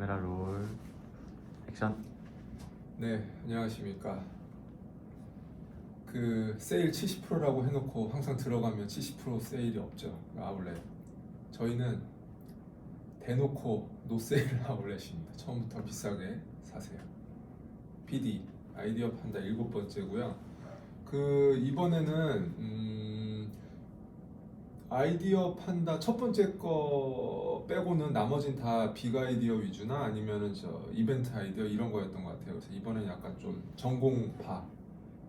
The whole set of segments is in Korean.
카메라 롤 액션 네, 안녕하십니까. 그 세일 70%라고 해놓고 항상 들어가면 70% 세일이 없죠. 아울렛. 저희는 대놓고 노세일 아울렛입니다. 처음부터 비싸게 사세요. PD 아이디어 판다 일곱 번째고요. 그 이번에는 음, 아이디어 판다 첫 번째 거 빼고는 나머진 다 빅 아이디어 위주나 아니면은 저 이벤트 아이디어 이런 거였던 것 같아요. 그래서 이번엔 약간 좀 전공파,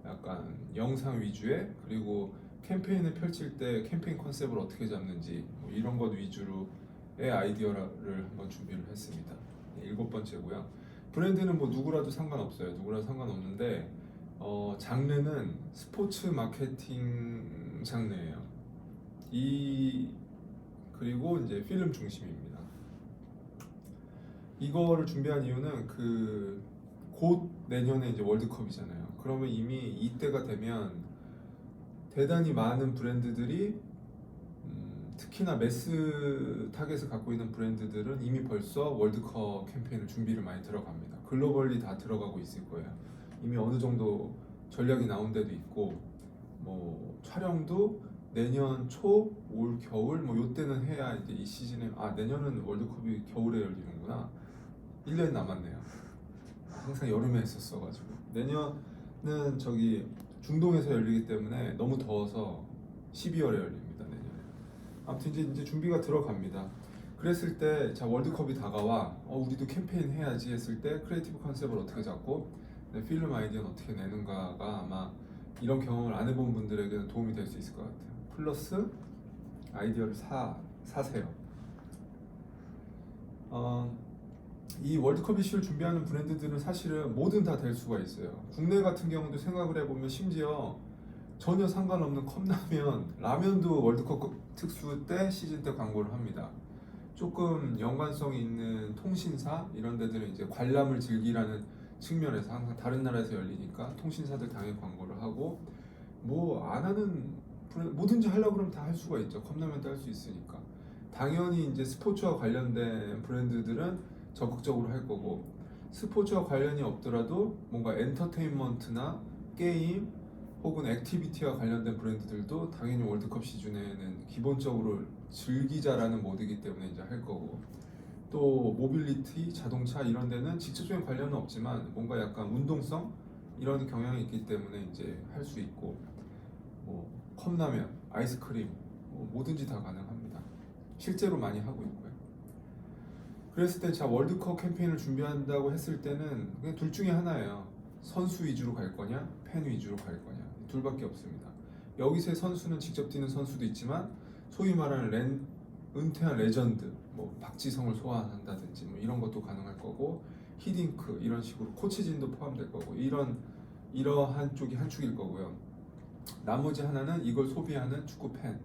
약간 영상 위주의 그리고 캠페인을 펼칠 때 캠페인 컨셉을 어떻게 잡는지 뭐 이런 것 위주로의 아이디어를 한번 준비를 했습니다. 네, 일곱 번째고요. 브랜드는 뭐 누구라도 상관없어요. 누구라도 상관없는데 어, 장르는 스포츠 마케팅 장르예요. 이 그리고 이제 필름 중심입니다. 이거를 준비한 이유는 그 곧 내년에 이제 월드컵이잖아요. 그러면 이미 이때가 되면 대단히 많은 브랜드들이 음, 특히나 매스 타겟을 갖고 있는 브랜드들은 이미 벌써 월드컵 캠페인을 준비를 많이 들어갑니다. 글로벌리 다 들어가고 있을 거예요. 이미 어느 정도 전략이 나온 데도 있고 뭐 촬영도 내년 초, 올 겨울 뭐 요때는 해야 이제 이 시즌에 아 내년은 월드컵이 겨울에 열리는구나. 1년 남았네요. 항상 여름에 했었어 가지고 내년은 저기 중동에서 열리기 때문에 너무 더워서 12월에 열립니다 내년에. 아무튼 이제 이제 준비가 들어갑니다. 그랬을 때 자 월드컵이 다가와 어 우리도 캠페인 해야지 했을 때 크리에이티브 컨셉을 어떻게 잡고 내 필름 아이디어는 어떻게 내는가가 아마 이런 경험을 안 해본 분들에게는 도움이 될 수 있을 것 같아요. 플러스 아이디어를 사 사세요. 어, 이 월드컵 이슈를 준비하는 브랜드들은 사실은 뭐든 다 될 수가 있어요. 국내 같은 경우도 생각을 해보면 심지어 전혀 상관없는 컵라면, 라면도 월드컵 특수 때 시즌 때 광고를 합니다. 조금 연관성이 있는 통신사 이런 데들은 이제 관람을 즐기라는 측면에서 항상 다른 나라에서 열리니까 통신사들 당연히 광고를 하고 뭐 안 하는 뭐든지 하려고 그러면 다 할 수가 있죠. 컵라면도 할 수 있으니까. 당연히 이제 스포츠와 관련된 브랜드들은 적극적으로 할 거고 스포츠와 관련이 없더라도 뭔가 엔터테인먼트나 게임 혹은 액티비티와 관련된 브랜드들도 당연히 월드컵 시즌에는 기본적으로 즐기자라는 모드이기 때문에 이제 할 거고 또 모빌리티, 자동차 이런 데는 직접적인 관련은 없지만 뭔가 약간 운동성 이런 경향이 있기 때문에 이제 할 수 있고 뭐 컵라면, 아이스크림 뭐 뭐든지 다 가능합니다. 실제로 많이 하고 있고요. 그랬을 때 자 월드컵 캠페인을 준비한다고 했을 때는 그냥 둘 중에 하나예요. 선수 위주로 갈 거냐, 팬 위주로 갈 거냐 이 둘밖에 없습니다. 여기서의 선수는 직접 뛰는 선수도 있지만 소위 말하는 렌, 은퇴한 레전드, 뭐 박지성을 소환한다든지 뭐 이런 것도 가능할 거고 히딩크 이런 식으로 코치진도 포함될 거고 이런 이러한 쪽이 한 축일 거고요. 나머지 하나는 이걸 소비하는 축구 팬.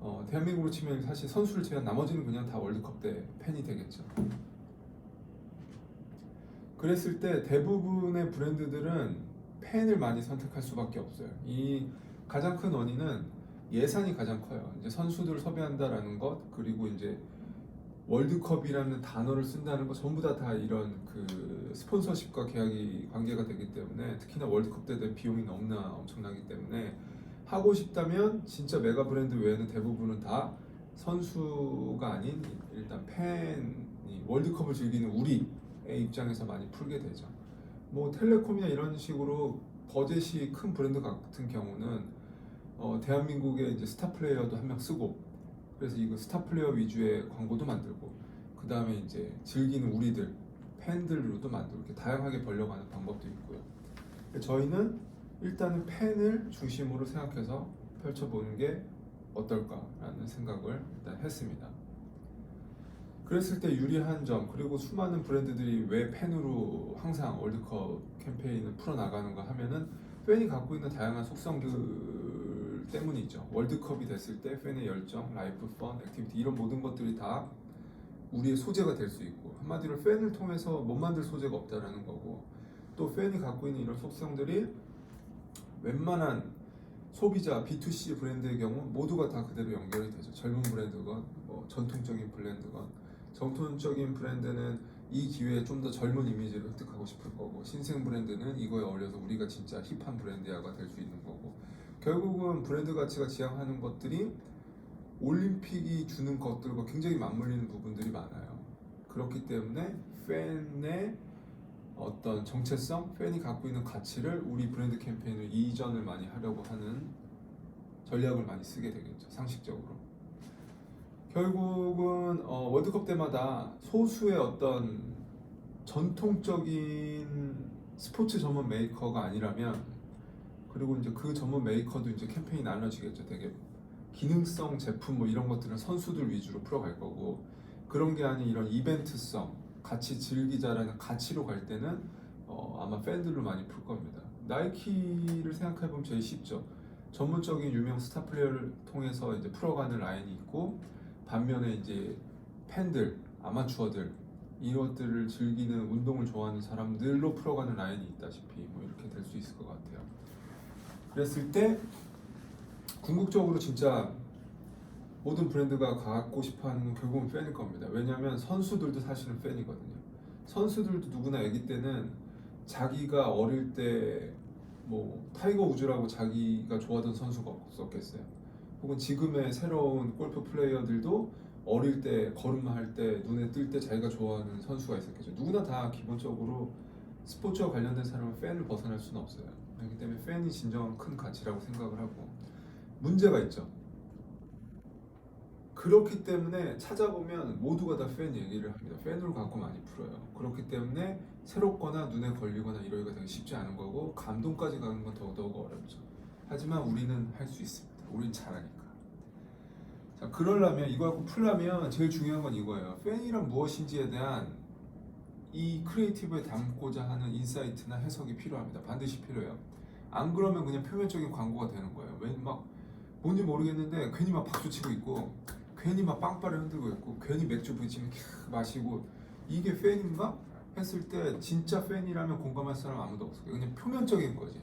어, 대한민국으로 치면 사실 선수를 제외한 나머지는 그냥 다 월드컵 때 팬이 되겠죠. 그랬을 때 대부분의 브랜드들은 팬을 많이 선택할 수밖에 없어요. 이 가장 큰 원인은 예산이 가장 커요. 이제 선수들을 섭외한다라는 것 그리고 이제 월드컵이라는 단어를 쓴다는 거 전부 다 다 이런 그 스폰서십과 계약이 관계가 되기 때문에 특히나 월드컵 때 된 비용이 너무나 엄청나기 때문에 하고 싶다면 진짜 메가 브랜드 외에는 대부분은 다 선수가 아닌 일단 팬이 월드컵을 즐기는 우리의 입장에서 많이 풀게 되죠. 뭐 텔레콤이나 이런 식으로 버젯이 큰 브랜드 같은 경우는 어, 대한민국의 이제 스타 플레이어도 한 명 쓰고 그래서 이거 스타 플레이어 위주의 광고도 만들고 그 다음에 이제 즐기는 우리들 팬들로도 만들고 이렇게 다양하게 벌려가는 방법도 있고요. 저희는 일단은 팬을 중심으로 생각해서 펼쳐보는 게 어떨까라는 생각을 일단 했습니다. 그랬을 때 유리한 점 그리고 수많은 브랜드들이 왜 팬으로 항상 월드컵 캠페인을 풀어나가는가 하면은 팬이 갖고 있는 다양한 속성들 때문이죠. 월드컵이 됐을 때 팬의 열정, 라이프, 펀, 액티비티 이런 모든 것들이 다 우리의 소재가 될 수 있고 한마디로 팬을 통해서 못 만들 소재가 없다라는 거고 또 팬이 갖고 있는 이런 속성들이 웬만한 소비자 B2C 브랜드의 경우 모두가 다 그대로 연결이 되죠. 젊은 브랜드건 뭐 전통적인 브랜드건 정통적인 브랜드는 이 기회에 좀 더 젊은 이미지를 획득하고 싶을 거고 신생 브랜드는 이거에 어울려서 우리가 진짜 힙한 브랜드야가 될 수 있는 거고 결국은 브랜드 가치가 지향하는 것들이 올림픽이 주는 것들과 굉장히 맞물리는 부분들이 많아요. 그렇기 때문에 팬의 어떤 정체성, 팬이 갖고 있는 가치를 우리 브랜드 캠페인을 이전을 많이 하려고 하는 전략을 많이 쓰게 되겠죠. 상식적으로. 결국은 어, 월드컵 때마다 소수의 어떤 전통적인 스포츠 전문 메이커가 아니라면 그리고 이제 그 전문 메이커도 이제 캠페인이 나눠지겠죠. 되게 기능성 제품 뭐 이런 것들은 선수들 위주로 풀어갈 거고 그런 게 아닌 이런 이벤트성 같이 즐기자라는 가치로 갈 때는 어, 아마 팬들로 많이 풀 겁니다. 나이키를 생각해 보면 제일 쉽죠. 전문적인 유명 스타 플레이어를 통해서 이제 풀어가는 라인이 있고 반면에 이제 팬들, 아마추어들 이것들을 즐기는 운동을 좋아하는 사람들로 풀어가는 라인이 있다시피 뭐 이렇게 될 수 있을 것 같아요. 그랬을 때 궁극적으로 진짜 모든 브랜드가 갖고 싶어하는 건 결국은 팬일 겁니다. 왜냐하면 선수들도 사실은 팬이거든요. 선수들도 누구나 아기 때는 자기가 어릴 때 뭐 타이거 우즈라고 자기가 좋아하던 선수가 없었겠어요. 혹은 지금의 새로운 골프 플레이어들도 어릴 때 걸음할 때 눈에 뜰 때 자기가 좋아하는 선수가 있었겠죠. 누구나 다 기본적으로 스포츠와 관련된 사람은 팬을 벗어날 수는 없어요. 그렇기 때문에 팬이 진정한 큰 가치라고 생각을 하고 문제가 있죠. 그렇기 때문에 찾아보면 모두가 다 팬 얘기를 합니다. 팬으로 갖고 많이 풀어요. 그렇기 때문에 새롭거나 눈에 걸리거나 이러기가 되게 쉽지 않은 거고 감동까지 가는 건 더더욱 어렵죠. 하지만 우리는 할 수 있습니다. 우린 잘하니까. 자, 그러려면 이거 갖고 풀려면 제일 중요한 건 이거예요. 팬이란 무엇인지에 대한 이 크리에이티브에 담고자 하는 인사이트나 해석이 필요합니다. 반드시 필요해요. 안 그러면 그냥 표면적인 광고가 되는 거예요. 왜막 뭔지 모르겠는데 괜히 막 박수 치고 있고 괜히 막 빵빠레 흔들고 있고 괜히 맥주 캬 마시고 이게 팬인가 했을 때 진짜 팬이라면 공감할 사람 아무도 없어요. 그냥 표면적인 거지.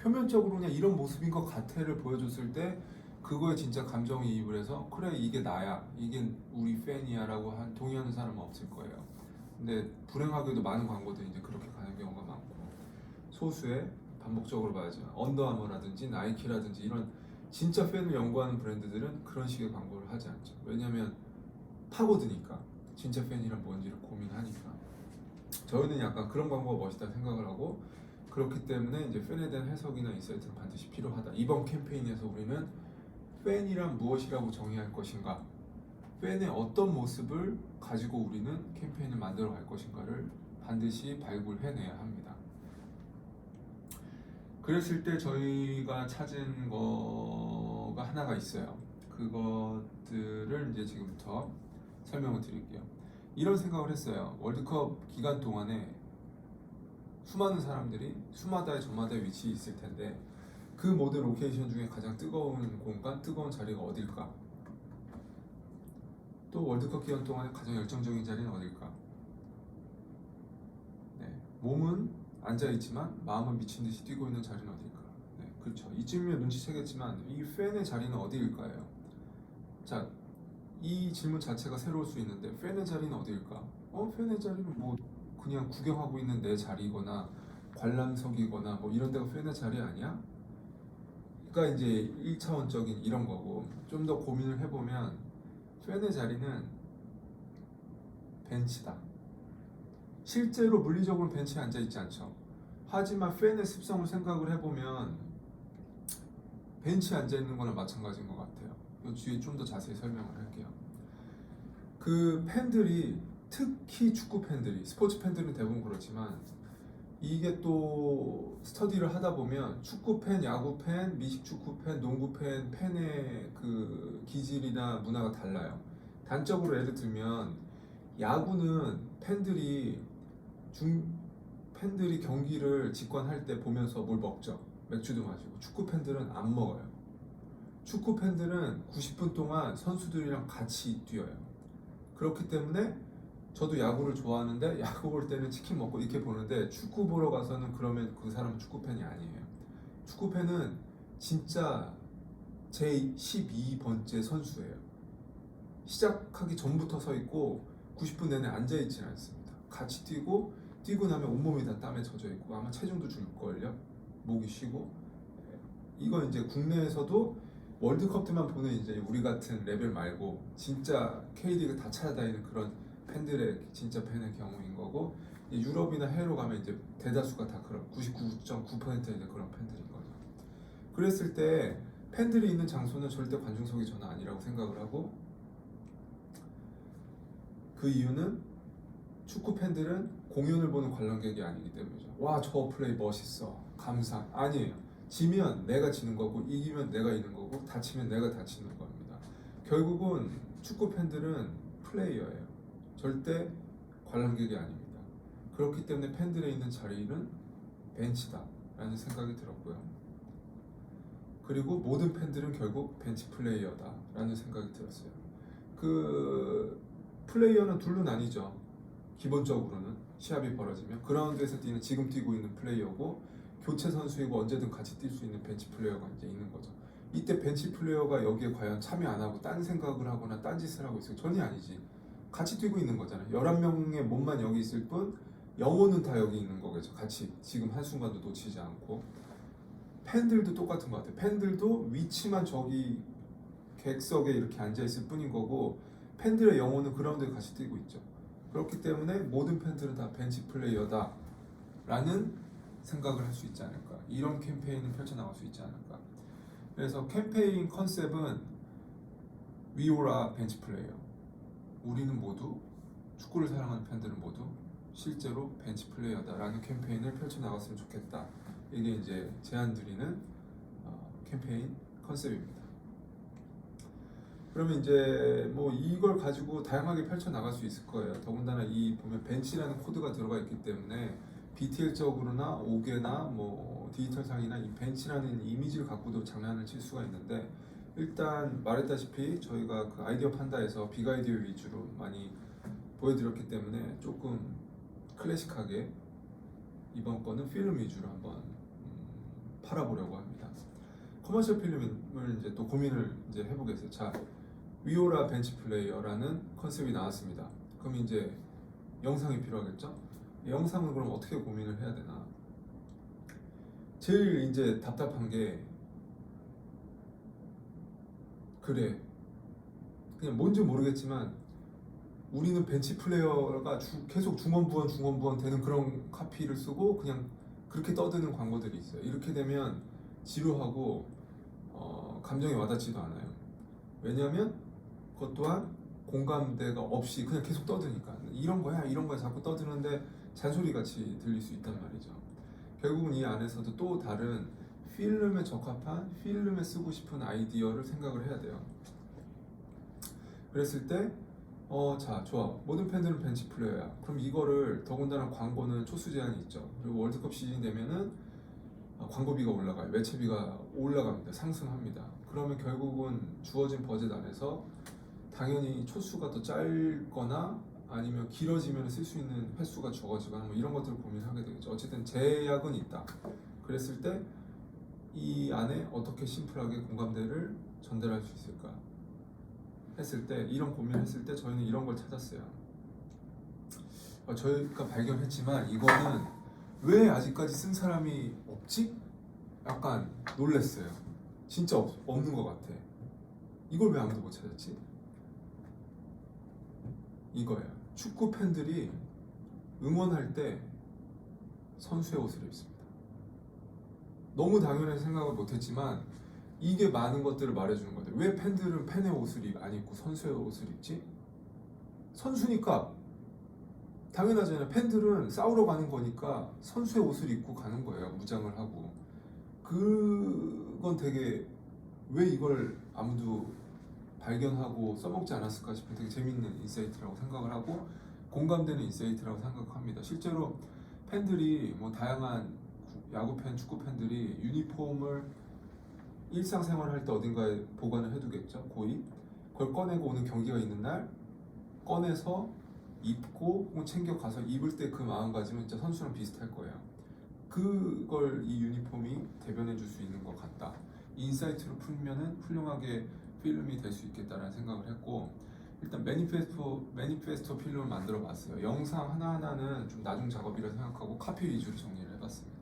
표면적으로 그냥 이런 모습인 것 같아를 보여줬을 때 그거에 진짜 감정이입을 해서 그래 이게 나야 이게 우리 팬이야라고 한 동의하는 사람은 없을 거예요. 근데 불행하게도 많은 광고들이 이제 그렇게 가는 경우가 많고 소수의 반복적으로 봐야지만 언더아머라든지 나이키라든지 이런 진짜 팬을 연구하는 브랜드들은 그런 식의 광고를 하지 않죠. 왜냐하면 파고드니까 진짜 팬이란 뭔지를 고민하니까. 저희는 약간 그런 광고가 멋있다 생각을 하고 그렇기 때문에 이제 팬에 대한 해석이나 인사이트는 반드시 필요하다. 이번 캠페인에서 우리는 팬이란 무엇이라고 정의할 것인가, 팬의 어떤 모습을 가지고 우리는 캠페인을 만들어 갈 것인가를 반드시 발굴해내야 합니다. 그랬을 때 저희가 찾은 거가 하나가 있어요. 그것들을 이제 지금부터 설명을 드릴게요. 이런 생각을 했어요. 월드컵 기간 동안에 수많은 사람들이 수마다의 저마다의 위치에 있을 텐데 그 모든 로케이션 중에 가장 뜨거운 공간, 뜨거운 자리가 어딜까? 또 월드컵 기간 동안에 가장 열정적인 자리는 어딜까? 네, 몸은 앉아 있지만 마음은 미친 듯이 뛰고 있는 자리는 어딜까? 네, 그렇죠. 이쯤이면 눈치채겠지만 이 팬의 자리는 어디일까요? 자, 이 질문 자체가 새로울 수 있는데 팬의 자리는 어디일까? 어, 팬의 자리는 뭐 그냥 구경하고 있는 내 자리거나 관람석이거나 뭐 이런 데가 팬의 자리 아니야? 그러니까 이제 1차원적인 이런 거고 좀 더 고민을 해보면 팬의 자리는 벤치다. 실제로 물리적으로 벤치에 앉아 있지 않죠. 하지만 팬의 습성을 생각을 해보면 벤치에 앉아 있는 거나 마찬가지인 것 같아요. 이 뒤에 좀 더 자세히 설명을 할게요. 그 팬들이 특히 축구 팬들이 스포츠 팬들은 대부분 그렇지만 이게 또 스터디를 하다 보면 축구 팬, 야구 팬, 미식 축구 팬, 농구 팬 팬의 그 기질이나 문화가 달라요. 단적으로 예를 들면 야구는 팬들이 중 팬들이 경기를 직관할 때 보면서 뭘 먹죠. 맥주도 마시고 축구 팬들은 안 먹어요. 축구 팬들은 90분 동안 선수들이랑 같이 뛰어요. 그렇기 때문에 저도 야구를 좋아하는데 야구 볼 때는 치킨 먹고 이렇게 보는데 축구 보러 가서는 그러면 그 사람은 축구 팬이 아니에요. 축구 팬은 진짜 제 12번째 선수예요. 시작하기 전부터 서 있고 90분 내내 앉아 있지는 않습니다. 같이 뛰고 뛰고 나면 온몸이 다 땀에 젖어 있고 아마 체중도 줄 걸요. 목이 쉬고 이건 이제 국내에서도 월드컵 때만 보는 이제 우리 같은 레벨 말고 진짜 K리그 다 찾아다니는 그런 팬들의 진짜 팬의 경우인 거고 유럽이나 해외로 가면 이제 대다수가 다 그런 99.9%의 이제 그런 팬들인 거죠. 그랬을 때 팬들이 있는 장소는 절대 관중석이 저는 아니라고 생각을 하고 그 이유는 축구 팬들은 공연을 보는 관람객이 아니기 때문이죠. 와 저 플레이 멋있어 감상 아니에요. 지면 내가 지는 거고 이기면 내가 이기는 거고 다치면 내가 다치는 겁니다. 결국은 축구 팬들은 플레이어예요. 절대 관람객이 아닙니다. 그렇기 때문에 팬들의 있는 자리는 벤치다라는 생각이 들었고요. 그리고 모든 팬들은 결국 벤치 플레이어다라는 생각이 들었어요. 그 플레이어는 둘로 나뉘죠. 기본적으로는 시합이 벌어지면 그라운드에서 뛰는 지금 뛰고 있는 플레이어고 교체 선수이고 언제든 같이 뛸 수 있는 벤치 플레이어가 이제 있는 거죠. 이때 벤치 플레이어가 여기에 과연 참여 안 하고 딴 생각을 하거나 딴 짓을 하고 있어요. 전혀 아니지. 같이 뛰고 있는 거잖아요. 11명의 몸만 여기 있을 뿐 영혼은 다 여기 있는 거겠죠. 같이 지금 한순간도 놓치지 않고 팬들도 똑같은 것 같아요. 팬들도 위치만 저기 객석에 이렇게 앉아 있을 뿐인 거고 팬들의 영혼은 그라운드에 같이 뛰고 있죠. 그렇기 때문에 모든 팬들은 다 벤치 플레이어다 라는 생각을 할 수 있지 않을까. 이런 캠페인을 펼쳐나갈 수 있지 않을까. 그래서 캠페인 컨셉은 위오라 벤치 플레이어. 우리는 모두 축구를 사랑하는 팬들은 모두 실제로 벤치 플레이어다라는 캠페인을 펼쳐나갔으면 좋겠다. 이게 이제 제안 드리는 어, 캠페인 컨셉입니다. 그러면 이제 뭐 이걸 가지고 다양하게 펼쳐 나갈 수 있을 거예요. 더군다나 이 보면 벤치라는 코드가 들어가 있기 때문에 BTL적으로나 5개나 뭐 디지털상이나 이 벤치라는 이미지를 갖고도 장난을 칠 수가 있는데 일단 말했다시피 저희가 그 아이디어 판다에서 빅 아이디어 위주로 많이 보여드렸기 때문에 조금 클래식하게 이번 거는 필름 위주로 한번 음, 팔아보려고 합니다. 커머셜 필름을 이제 또 고민을 이제 해보겠어요. 자, 위오라 벤치 플레이어라는 컨셉이 나왔습니다. 그럼 이제 영상이 필요하겠죠? 이 영상은 그럼 어떻게 고민을 해야 되나? 제일 이제 답답한 게 그래 그냥 뭔지 모르겠지만 우리는 벤치 플레이어가 주- 계속 중원부원 중원부원 되는 그런 카피를 쓰고 그냥 그렇게 떠드는 광고들이 있어요. 이렇게 되면 지루하고 어, 감정이 와닿지도 않아요. 왜냐하면 그것 또한 공감대가 없이 그냥 계속 떠드니까 이런 거야 이런 거야 자꾸 떠드는데 잔소리 같이 들릴 수 있단 말이죠. 결국은 이 안에서도 또 다른 필름에 적합한 필름에 쓰고 싶은 아이디어를 생각을 해야 돼요. 그랬을 때 어, 자, 좋아. 모든 팬들은 벤치 플레이어야. 그럼 이거를 더군다나 광고는 초수 제한이 있죠. 그리고 월드컵 시즌이 되면은 어, 광고비가 올라가요. 매체비가 올라갑니다. 상승합니다. 그러면 결국은 주어진 버젯 안에서 당연히 초수가 더 짧거나 아니면 길어지면 쓸 수 있는 횟수가 적어지거나 뭐 이런 것들을 고민하게 되겠죠. 어쨌든 제약은 있다. 그랬을 때 이 안에 어떻게 심플하게 공감대를 전달할 수 있을까? 했을 때 이런 고민을 했을 때 저희는 이런 걸 찾았어요. 어, 저희가 발견했지만 이거는 왜 아직까지 쓴 사람이 없지? 약간 놀랬어요. 진짜 없, 없는 것 같아. 이걸 왜 아무도 못 찾았지? 이거예요. 축구 팬들이 응원할 때 선수의 옷을 입습니다. 너무 당연하게 생각을 못했지만 이게 많은 것들을 말해주는 건데 왜 팬들은 팬의 옷을 입- 안 입고 선수의 옷을 입지? 선수니까 당연하잖아요. 팬들은 싸우러 가는 거니까 선수의 옷을 입고 가는 거예요. 무장을 하고 그건 되게 왜 이걸 아무도 발견하고 써먹지 않았을까 싶은 되게 재밌는 인사이트라고 생각을 하고 공감되는 인사이트라고 생각합니다. 실제로 팬들이 뭐 다양한 구- 야구 팬, 축구 팬들이 유니폼을 일상생활 할 때 어딘가에 보관을 해두겠죠. 고이 그걸 꺼내고 오는 경기가 있는 날 꺼내서 입고 혹은 챙겨 가서 입을 때 그 마음가짐은 진짜 선수랑 비슷할 거예요. 그걸 이 유니폼이 대변해 줄 수 있는 것 같다. 이 인사이트로 풀면은 훌륭하게 필름이 될 수 있겠다라는 생각을 했고 일단 매니페스토 매니페스토 필름을 만들어 봤어요. 영상 하나 하나는 좀 나중 작업이라 생각하고 카피 위주로 정리를 해봤습니다.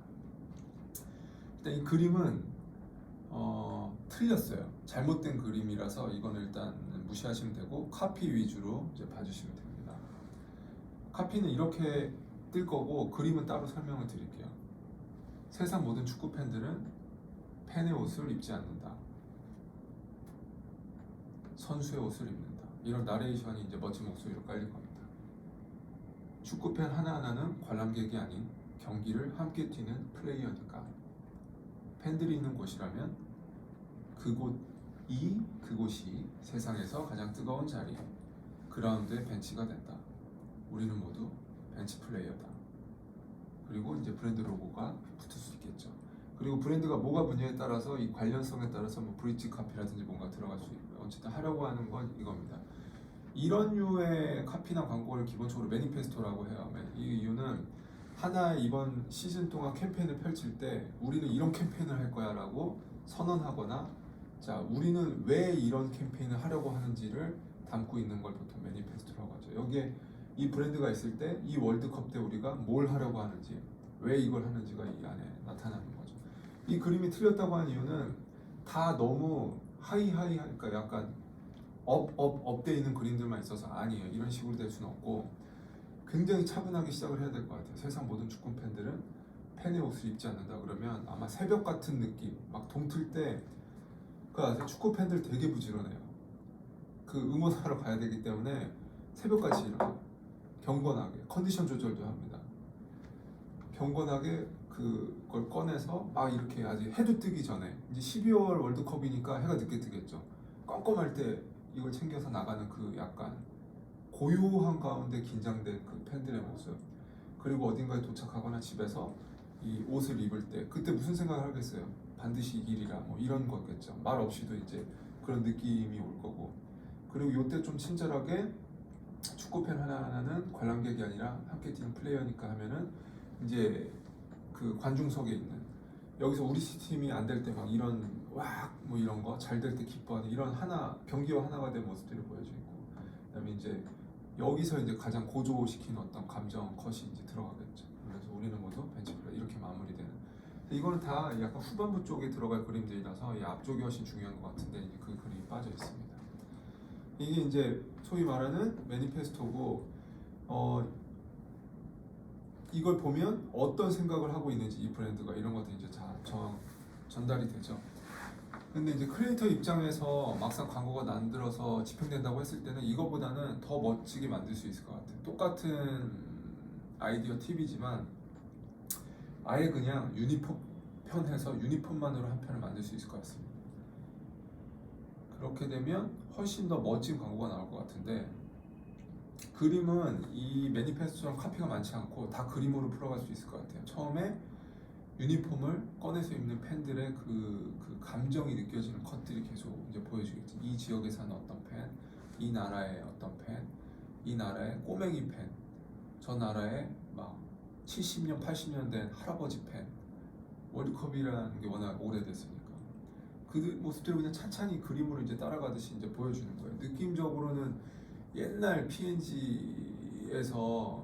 일단 이 그림은 어, 틀렸어요. 잘못된 그림이라서 이거는 일단 무시하시면 되고 카피 위주로 이제 봐주시면 됩니다. 카피는 이렇게 뜰 거고 그림은 따로 설명을 드릴게요. 세상 모든 축구 팬들은 팬의 옷을 입지 않는다. 선수의 옷을 입는다. 이런 나레이션이 이제 멋진 목소리로 깔릴 겁니다. 축구 팬 하나하나는 관람객이 아닌 경기를 함께 뛰는 플레이어니까 팬들이 있는 곳이라면 그곳이 그곳이 세상에서 가장 뜨거운 자리 그라운드의 벤치가 된다. 우리는 모두 벤치 플레이어다. 그리고 이제 브랜드 로고가 붙을 수 있겠죠. 그리고 브랜드가 뭐가 분야에 따라서 이 관련성에 따라서 뭐 브릿지 카피라든지 뭔가 들어갈 수 있고요. 어쨌든 하려고 하는 건 이겁니다. 이런 류의 카피나 광고를 기본적으로 매니페스토라고 해요. 이 이유는 하나의 이번 시즌 동안 캠페인을 펼칠 때 우리는 이런 캠페인을 할 거야라고 선언하거나 자 우리는 왜 이런 캠페인을 하려고 하는지를 담고 있는 걸 보통 매니페스토라고 하죠. 여기에 이 브랜드가 있을 때 이 월드컵 때 우리가 뭘 하려고 하는지 왜 이걸 하는지가 이 안에 나타나는 거죠. 이 그림이 틀렸다고 하는 이유는 다 너무 하이 하이 하니까 약간 업 업 업돼 있는 그림들만 있어서 아니에요. 이런 식으로 될 수는 없고 굉장히 차분하게 시작을 해야 될 것 같아요. 세상 모든 축구 팬들은 팬의 옷을 입지 않는다 그러면 아마 새벽 같은 느낌, 막 동틀 때, 그 아세요? 축구 팬들 되게 부지런해요. 그 응원하러 가야 되기 때문에 새벽까지 일어나요. 경건하게 컨디션 조절도 합니다. 경건하게 그 걸 꺼내서 막 이렇게 아직 해도 뜨기 전에. 이제 12월 월드컵이니까 해가 늦게 뜨겠죠. 껌껌할 때 이걸 챙겨서 나가는 그 약간 고요한 가운데 긴장된 그 팬들의 모습. 그리고 어딘가에 도착하거나 집에서 이 옷을 입을 때 그때 무슨 생각을 하겠어요? 반드시 이길이라 뭐 이런 거겠죠. 말 없이도 이제 그런 느낌이 올 거고. 그리고 요때 좀 친절하게 축구팬 하나하나는 관람객이 아니라 함께 뛰는 플레이어니까 하면은 이제 그 관중석에 있는 여기서 우리 팀이 안 될 때 막 이런 와 뭐 이런 거 잘 될 때 기뻐하는 이런 하나 경기와 하나가 된 모습들을 보여주고 그다음에 이제 여기서 이제 가장 고조시키는 어떤 감정 컷이 이제 들어가겠죠. 그래서 우리는 모두 벤치프레 이렇게 마무리되는. 이거는 다 약간 후반부 쪽에 들어갈 그림들이라서 이 앞쪽이 훨씬 중요한 것 같은데 이제 그 그림이 빠져 있습니다. 이게 이제 소위 말하는 매니페스토고 어 이걸 보면 어떤 생각을 하고 있는지 이 브랜드가 이런 것들이 이제 다 전, 전달이 되죠. 근데 이제 크리에이터 입장에서 막상 광고가 만들어서 집행된다고 했을 때는 이거보다는 더 멋지게 만들 수 있을 것 같아요. 똑같은 아이디어 팁이지만 아예 그냥 유니폼 편해서 유니폼만으로 한 편을 만들 수 있을 것 같습니다. 그렇게 되면 훨씬 더 멋진 광고가 나올 것 같은데 그림은 이 매니페스토처럼 카피가 많지 않고 다 그림으로 풀어갈 수 있을 것 같아요. 처음에 유니폼을 꺼내서 입는 팬들의 그, 그 감정이 느껴지는 컷들이 계속 이제 보여주겠지. 이 지역에 사는 어떤 팬, 이 나라의 어떤 팬, 이 나라의 꼬맹이 팬, 저 나라의 막 70년, 80년 된 할아버지 팬. 월드컵이라는 게 워낙 오래됐으니까. 그 모습들을 그냥 찬찬히 그림으로 이제 따라가듯이 이제 보여주는 거예요. 느낌적으로는 옛날 P&G에서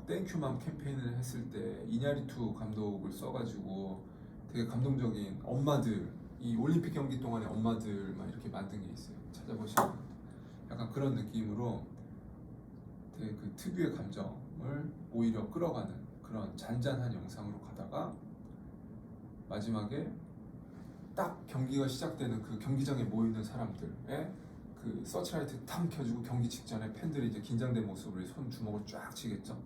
땡큐맘 캠페인을 했을 때 이냐리투 감독을 써가지고 되게 감동적인 엄마들 이 올림픽 경기 동안에 엄마들만 이렇게 만든 게 있어요. 찾아보시면 약간 그런 느낌으로 되게 그 특유의 감정을 오히려 끌어가는 그런 잔잔한 영상으로 가다가 마지막에 딱 경기가 시작되는 그 경기장에 모이는 사람들의 그 서치라이트 탕 켜주고 경기 직전에 팬들이 이제 긴장된 모습으로 손 주먹을 쫙 치겠죠.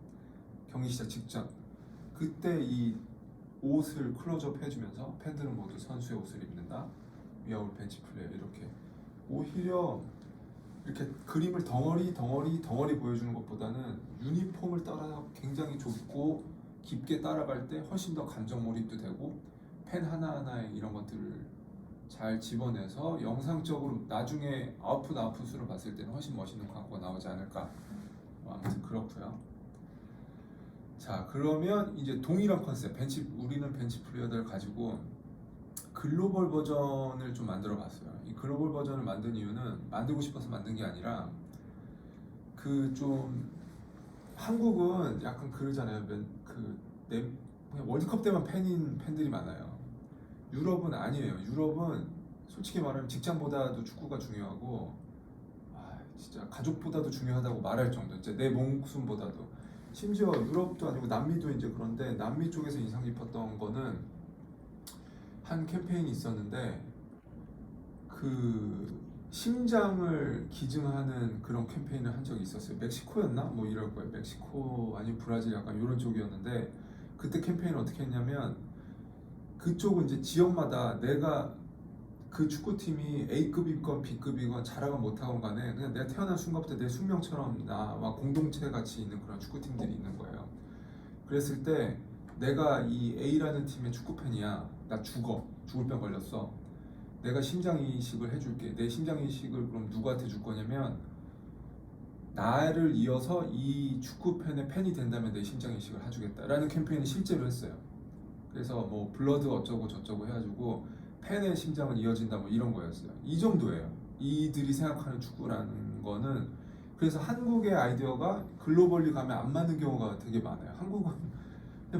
경기 시작 직전 그때 이 옷을 클로즈업 해주면서 팬들은 모두 선수의 옷을 입는다. 위아울 벤치 플레이어 이렇게 오히려 이렇게 그림을 덩어리 덩어리 덩어리 보여주는 것보다는 유니폼을 따라 굉장히 좁고 깊게 따라갈 때 훨씬 더 감정 몰입도 되고 팬 하나하나의 이런 것들을 잘 집어내서 영상적으로 나중에 아웃풋 아웃풋으로 봤을 때는 훨씬 멋있는 광고가 나오지 않을까 뭐 아무튼 그렇고요 자 그러면 이제 동일한 컨셉 벤치 우리는 벤치 플레이어들 가지고 글로벌 버전을 좀 만들어 봤어요 이 글로벌 버전을 만든 이유는 만들고 싶어서 만든 게 아니라 그 좀 한국은 약간 그러잖아요. 맨- 그 내, 그냥 월드컵 때만 팬인 팬들이 많아요. 유럽은 아니에요. 유럽은 솔직히 말하면 직장보다도 축구가 중요하고 아, 진짜 가족보다도 중요하다고 말할 정도. 이제 내 목숨보다도. 심지어 유럽도 아니고 남미도 이제 그런데 남미 쪽에서 인상 깊었던 거는 한 캠페인이 있었는데 그 심장을 기증하는 그런 캠페인을 한 적이 있었어요. 멕시코였나? 뭐 이럴 거예요. 멕시코 아니면 브라질 약간 이런 쪽이었는데 그때 캠페인을 어떻게 했냐면 그쪽은 이제 지역마다 내가 그 축구팀이 A급이건 B급이건 잘하건 못하건 간에 그냥 내가 태어난 순간부터 내 숙명처럼 나와 공동체 같이 있는 그런 축구팀들이 있는 거예요. 그랬을 때 내가 이 A라는 팀의 축구 팬이야. 나 죽어. 죽을 병 걸렸어. 내가 심장 이식을 해줄게. 내 심장 이식을 그럼 누구한테 줄 거냐면 나를 이어서 이 축구 팬의 팬이 된다면 내 심장 이식을 해주겠다라는 캠페인을 실제로 했어요. 그래서 뭐 블러드 어쩌고 저쩌고 해가지고 팬의 심장을 이어진다 뭐 이런 거였어요. 이 정도예요. 이들이 생각하는 축구라는 거는 그래서 한국의 아이디어가 글로벌리 가면 안 맞는 경우가 되게 많아요. 한국은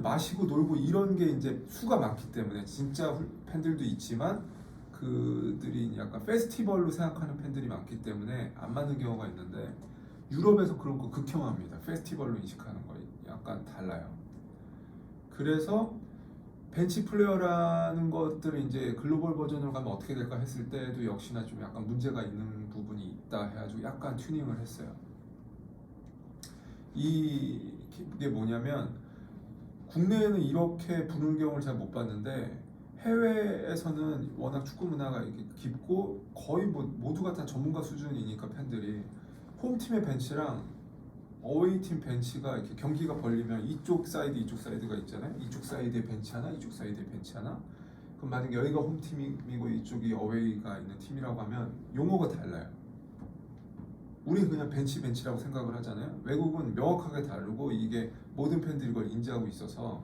마시고 놀고 이런 게 이제 수가 많기 때문에 진짜 훌- 팬들도 있지만 그들이 약간 페스티벌로 생각하는 팬들이 많기 때문에 안 맞는 경우가 있는데 유럽에서 그런 거 극혐합니다. 페스티벌로 인식하는 거 약간 달라요. 그래서 벤치 플레이어라는 것들을 이제 글로벌 버전으로 가면 어떻게 될까 했을 때도 역시나 좀 약간 문제가 있는 부분이 있다 해가지고 약간 튜닝을 했어요. 이게 뭐냐면 국내에는 이렇게 부르는 경우를 잘 못 봤는데 해외에서는 워낙 축구 문화가 깊고 거의 뭐 모두가 다 전문가 수준이니까 팬들이 홈팀의 벤치랑 어웨이팀 벤치가 이렇게 경기가 벌리면 이쪽 사이드 이쪽 사이드가 있잖아요. 이쪽 사이드에 벤치 하나, 이쪽 사이드에 벤치 하나. 그럼 만약 여기가 홈팀이고 이쪽이 어웨이가 있는 팀이라고 하면 용어가 달라요. 우리는 그냥 벤치 벤치라고 생각을 하잖아요. 외국은 명확하게 다르고 이게 모든 팬들이 이걸 인지하고 있어서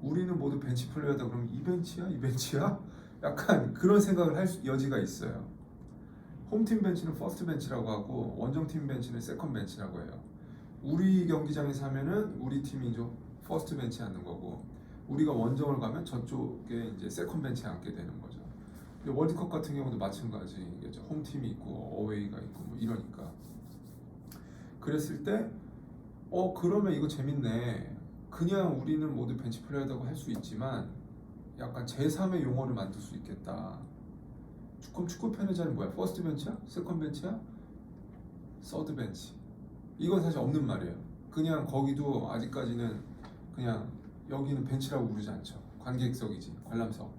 우리는 모두 벤치 플레이어다 그러면 이 벤치야 이 벤치야 약간 그런 생각을 할 수- 여지가 있어요. 홈팀 벤치는 퍼스트 벤치라고 하고 원정팀 벤치는 세컨 벤치라고 해요. 우리 경기장에서 하면은 우리 팀이 이제 퍼스트 벤치에 앉는 거고 우리가 원정을 가면 저쪽에 이제 세컨 벤치에 앉게 되는 거죠. 월드컵 같은 경우도 마찬가지겠죠. 홈팀이 있고 어웨이가 있고 뭐 이러니까. 그랬을 때, 어 그러면 이거 재밌네. 그냥 우리는 모두 벤치 플레이어라고 할 수 있지만 약간 제3의 용어를 만들 수 있겠다. 축구 축구 팬의 자리는 뭐야? 퍼스트 벤치야? 세컨 벤치야? 서드 벤치. 이건 사실 없는 말이에요. 그냥 거기도 아직까지는 그냥 여기는 벤치라고 부르지 않죠. 관객석이지, 관람석.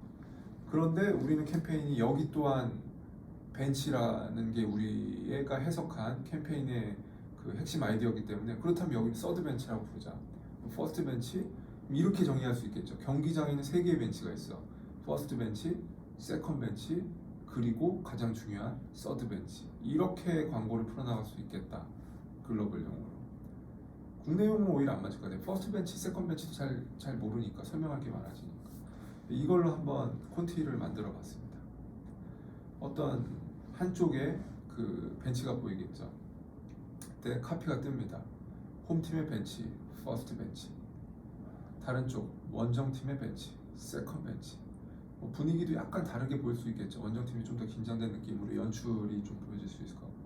그런데 우리는 캠페인이 여기 또한 벤치라는 게 우리가 해석한 캠페인의 그 핵심 아이디어이기 때문에 그렇다면 여기는 서드 벤치라고 부르자. 퍼스트 벤치 이렇게 정의할 수 있겠죠. 경기장에는 세 개의 벤치가 있어. 퍼스트 벤치, 세컨 벤치, 그리고 가장 중요한 서드 벤치. 이렇게 광고를 풀어나갈 수 있겠다. 글로벌 용어로. 국내 용어는 오히려 안 맞을 것 같아요. 퍼스트 벤치, 세컨 벤치도 잘, 잘 모르니까 설명할 게 많아지니까. 이걸로 한번 콘티를 만들어 봤습니다. 어떤 한쪽에 그 벤치가 보이겠죠. 그때 카피가 뜹니다. 홈팀의 벤치, 퍼스트 벤치. 다른 쪽 원정팀의 벤치, 세컨 벤치. 뭐 분위기도 약간 다르게 보일 수 있겠죠. 원정팀이 좀 더 긴장된 느낌으로 연출이 좀 보여질 수 있을 것 같고.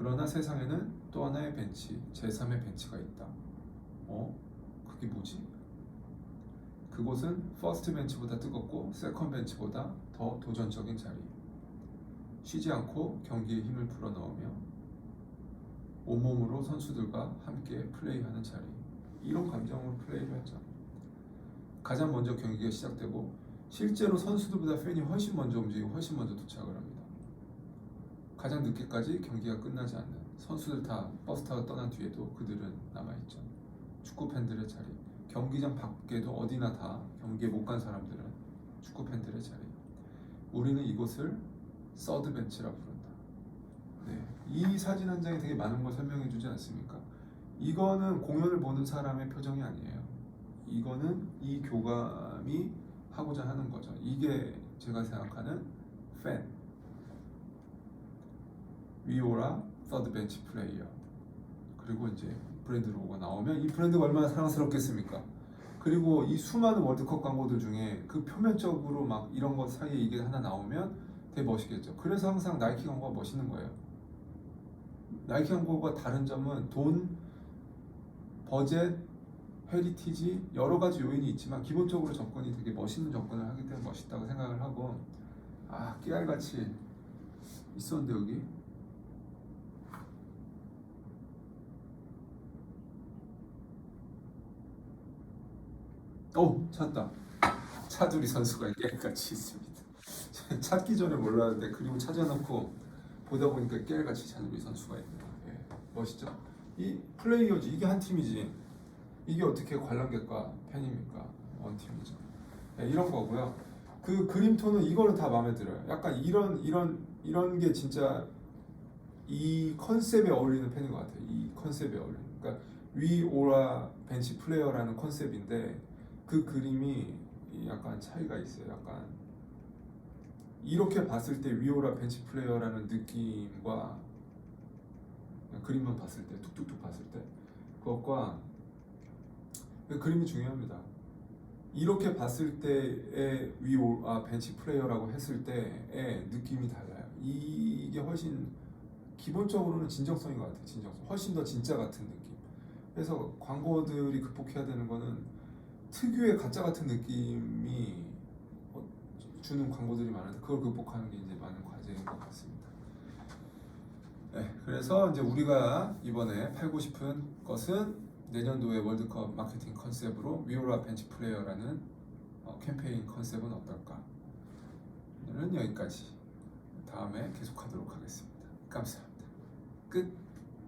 그러나 세상에는 또 하나의 벤치, 제3의 벤치가 있다. 어? 그게 뭐지? 그곳은 퍼스트 벤치보다 뜨겁고 세컨 벤치보다 더 도전적인 자리. 쉬지 않고 경기에 힘을 불어넣으며 온몸으로 선수들과 함께 플레이하는 자리. 이런 감정으로 플레이를 하죠. 가장 먼저 경기가 시작되고 실제로 선수들보다 팬이 훨씬 먼저 움직이고 훨씬 먼저 도착을 합니다. 가장 늦게까지 경기가 끝나지 않는 선수들 다 버스 타고 떠난 뒤에도 그들은 남아있죠. 축구 팬들의 자리. 경기장 밖에도 어디나 다 경기에 못 간 사람들은 축구 팬들의 자리. 우리는 이곳을 서드 벤치라 부른다. 네, 이 사진 한 장이 되게 많은 걸 설명해 주지 않습니까? 이거는 공연을 보는 사람의 표정이 아니에요. 이거는 이 교감이 하고자 하는 거죠. 이게 제가 생각하는 팬. 위오라 서드 벤치 플레이어. 그리고 이제 브랜드 로고가 나오면 이 브랜드가 얼마나 사랑스럽겠습니까? 그리고 이 수많은 월드컵 광고들 중에 그 표면적으로 막 이런 것 사이에 이게 하나 나오면 되게 멋있겠죠. 그래서 항상 나이키 광고가 멋있는 거예요. 나이키 광고가 다른 점은 돈, 버젯, 헤리티지 여러 가지 요인이 있지만 기본적으로 접근이 되게 멋있는 접근을 하기 때문에 멋있다고 생각을 하고 아 깨알같이 있었는데 여기 오 찾다. 차두리 선수가 깨알같이 있습니다. 찾기 전에 몰랐는데 그리고 찾아놓고 보다 보니까 깨알같이 차두리 선수가 있네요. 예, 멋있죠? 이 플레이어지 이게 한 팀이지. 이게 어떻게 관람객과 팬입니까? 원 팀이죠. 예, 이런 거고요. 그 그림 톤은 이거는 다 마음에 들어요. 약간 이런 이런 이런 게 진짜 이 컨셉에 어울리는 팬인 것 같아요. 이 컨셉에 어울리는. 그러니까 위 오라 벤치 플레이어라는 컨셉인데 그 그림이 약간 차이가 있어요. 약간 이렇게 봤을 때 위오라 벤치 플레이어라는 느낌과 그림만 봤을 때 툭툭툭 봤을 때 그것과 그 그림이 중요합니다. 이렇게 봤을 때의 위오 아 벤치 플레이어라고 했을 때의 느낌이 달라요. 이게 훨씬 기본적으로는 진정성인 것 같아요. 진정성. 훨씬 더 진짜 같은 느낌. 그래서 광고들이 극복해야 되는 거는 특유의 가짜 같은 느낌이 어, 주는 광고들이 많은데 그걸 극복하는 게 이제 많은 과제인 것 같습니다. 네, 그래서 이제 우리가 이번에 팔고 싶은 것은 내년도의 월드컵 마케팅 컨셉으로 위오라 벤치 플레이어라는 어, 캠페인 컨셉은 어떨까? 오늘은 여기까지. 다음에 계속하도록 하겠습니다. 감사합니다. 끝.